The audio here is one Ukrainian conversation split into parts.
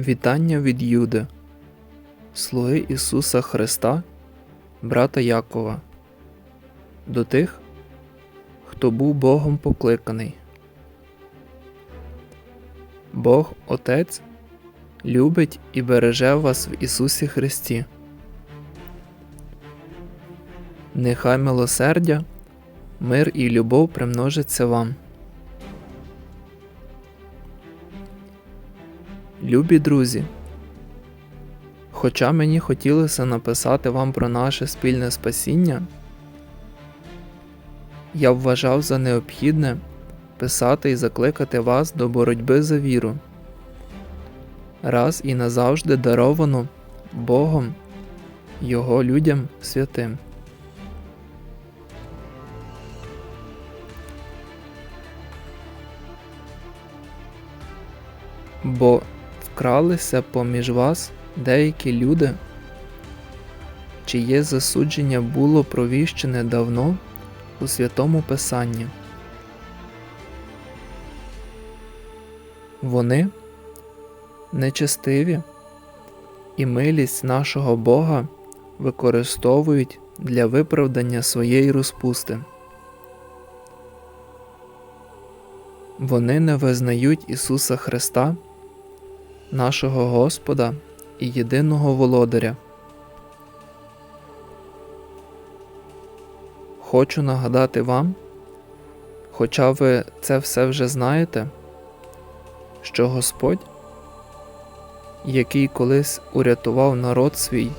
Вітання від Юди, слуги Ісуса Христа, брата Якова, до тих, хто був Богом покликаний. Бог Отець любить і береже вас в Ісусі Христі. Нехай милосердя, мир і любов примножаться вам. Любі друзі, хоча мені хотілося написати вам про наше спільне спасіння, я вважав за необхідне писати і закликати вас до боротьби за віру, раз і назавжди даровану Богом Його людям святим. Бо вкралися поміж вас деякі люди, чиє засудження було провіщене давно у святому Писанні. Вони нечестиві і милість нашого Бога використовують для виправдання своєї розпусти. Вони не визнають Ісуса Христа нашого Господа і єдиного володаря. Хочу нагадати вам, хоча ви це все вже знаєте, що Господь, який колись урятував народ свій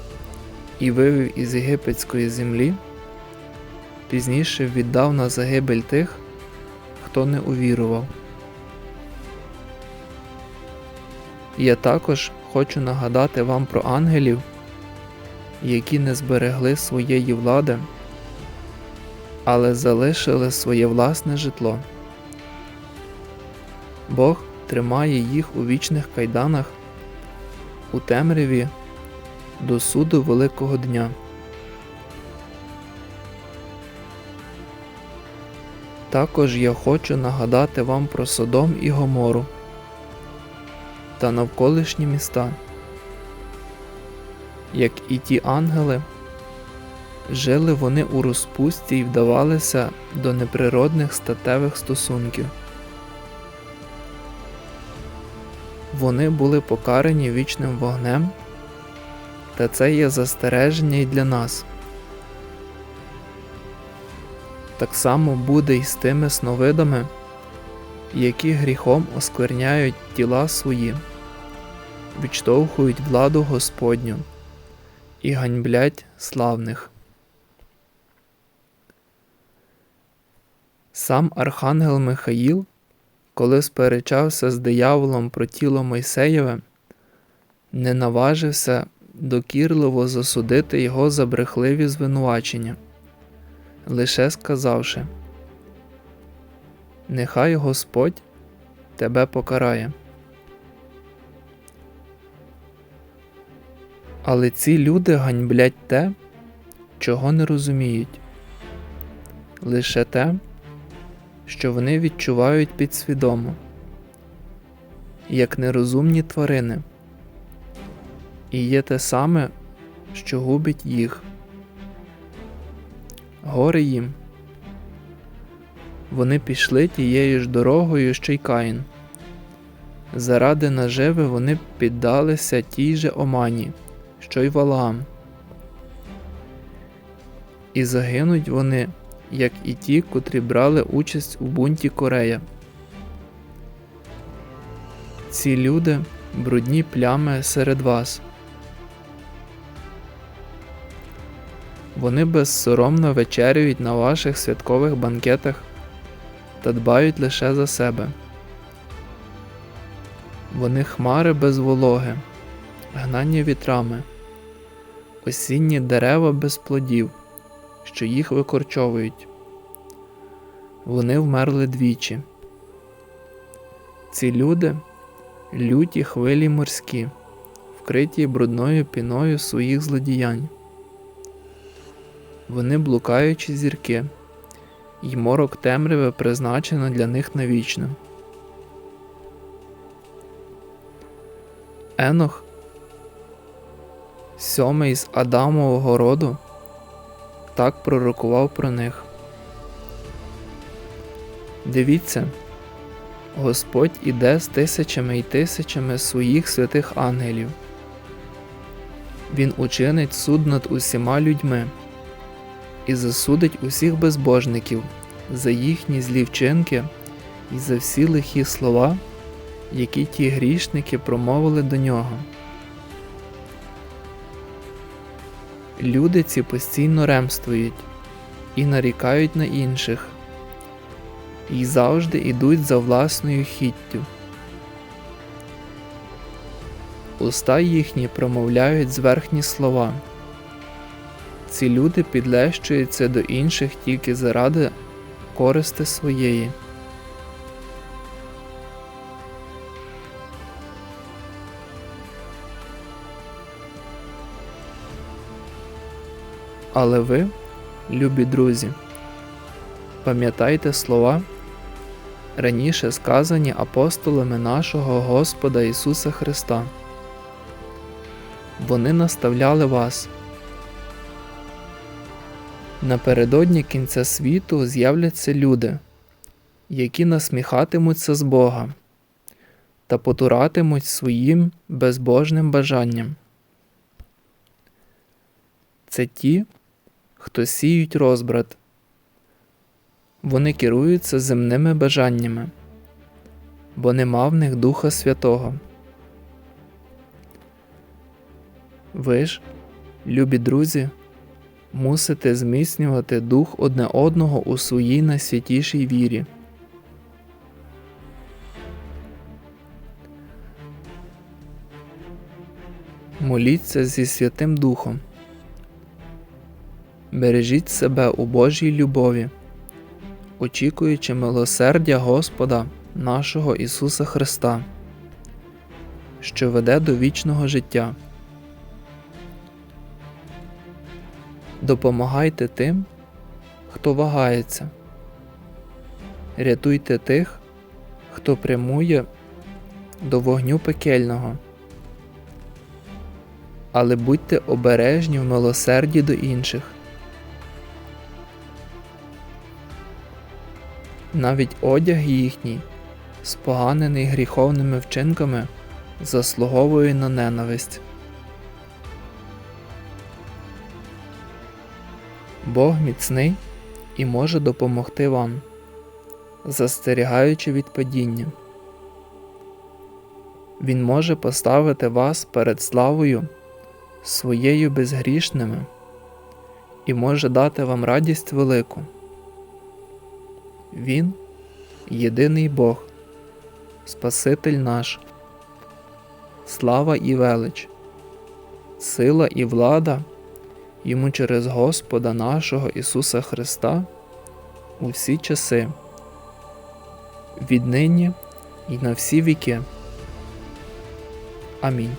і вивів із єгипетської землі, пізніше віддав на загибель тих, хто не увірував. Я також хочу нагадати вам про ангелів, які не зберегли своєї влади, але залишили своє власне житло. Бог тримає їх у вічних кайданах у темряві до суду Великого Дня. Також я хочу нагадати вам про Содом і Гомору та навколишні міста. Як і ті ангели, жили вони у розпусті і вдавалися до неприродних статевих стосунків. Вони були покарані вічним вогнем, та це є застереження й для нас. Так само буде й з тими сновидами, які гріхом оскверняють тіла свої відштовхують владу Господню і ганьблять славних. Сам Архангел Михаїл, коли сперечався з дияволом про тіло Мойсеєве, не наважився докірливо засудити його за брехливі звинувачення, лише сказавши Нехай Господь тебе покарає. Але ці люди ганьблять те, чого не розуміють, лише те, що вони відчувають підсвідомо, як нерозумні тварини, і є те саме, що губить їх. Горе їм. Вони пішли тією ж дорогою, що й Каїн. Заради наживи вони піддалися тій же омані що й Валаам. І загинуть вони, як і ті, котрі брали участь у бунті Корея. Ці люди брудні плями серед вас. Вони безсоромно вечерюють на ваших святкових банкетах та дбають лише за себе. Вони хмари без вологи, гнані вітрами осінні дерева без плодів, що їх викорчовують. Вони вмерли двічі. Ці люди люті хвилі морські, вкриті брудною піною своїх злодіянь. Вони блукаючі зірки, й морок темряви призначено для них навічно. Енох, сьомий з Адамового роду, так пророкував про них. Дивіться, Господь іде з тисячами й тисячами своїх святих ангелів. Він учинить суд над усіма людьми і засудить усіх безбожників за їхні злі вчинки і за всі лихі слова, які ті грішники промовили до нього. Люди ці постійно ремствують і нарікають на інших, і завжди йдуть за власною хіттю. Уста їхні промовляють зверхні слова. Ці люди підлещуються до інших тільки заради користи своєї. Але ви, любі друзі, пам'ятайте слова, раніше сказані апостолами нашого Господа Ісуса Христа. Вони наставляли вас. Напередодні кінця світу з'являться люди, які насміхатимуться з Бога та потуратимуть своїм безбожним бажанням. Це ті, хто сіють розбрат. Вони керуються земними бажаннями, бо нема в них Духа Святого. Ви ж, любі друзі, мусите зміцнювати дух одне одного у своїй найсвятішій вірі. Моліться зі Святим Духом. Бережіть себе у Божій любові, очікуючи милосердя Господа нашого Ісуса Христа, що веде до вічного життя. Допомагайте тим, хто вагається, рятуйте тих, хто прямує до вогню пекельного, але будьте обережні в милосерді до інших. Навіть одяг їхній, споганений гріховними вчинками, заслуговує на ненависть. Бог міцний і може допомогти вам, застерігаючи від падіння. Він може поставити вас перед славою своєю безгрішними і може дати вам радість велику. Він єдиний Бог, Спаситель наш, слава і велич, сила і влада йому через Господа нашого Ісуса Христа у всі часи, віднині і на всі віки. Амінь.